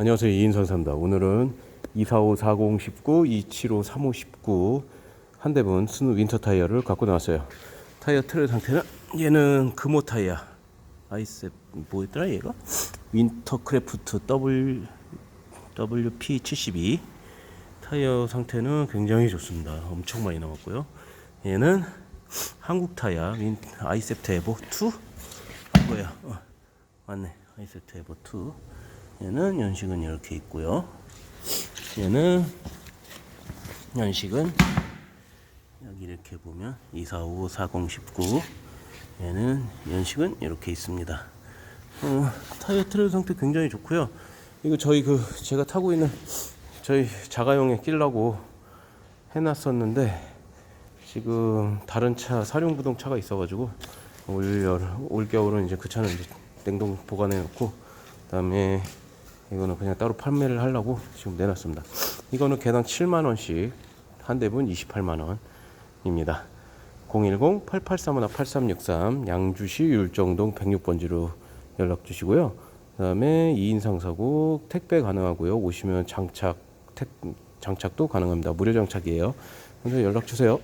안녕하세요 이인선사입니다. 오늘은 2454019, 2753519 한 대분 스누 윈터 타이어를 갖고 나왔어요. 타이어 틀의 상태는 얘는 금호 타이어 아이셉 뭐였더라 얘가? 윈터크래프트 W WP72 타이어 상태는 굉장히 좋습니다. 엄청 많이 남았고요. 얘는 한국 타이어 윈 아이셉트 에보 2 뭐야? 어, 맞네. 아이셉트 에보 2 얘는 연식은 이렇게 있고요. 얘는 연식은 여기 이렇게 보면 245 4019 얘는 연식은 이렇게 있습니다. 어, 타이어 트레일 상태 굉장히 좋고요. 이거 저희 그 제가 타고 있는 저희 자가용에 끼려고 해놨었는데 지금 다른 차 사륜구동 차가 있어가지고 올 여름 올 겨울은 이제 그 차는 이제 냉동 보관해 놓고 그다음에 이거는 그냥 따로 판매를 하려고 지금 내놨습니다. 이거는 개당 7만 원씩 한 대분 28만 원입니다. 010-8831-8363 양주시 율정동 106번지로 연락 주시고요. 그 다음에 2인 상 사고 택배 가능하고요. 오시면 장착 택, 장착도 가능합니다. 무료 장착이에요. 그래서 연락 주세요.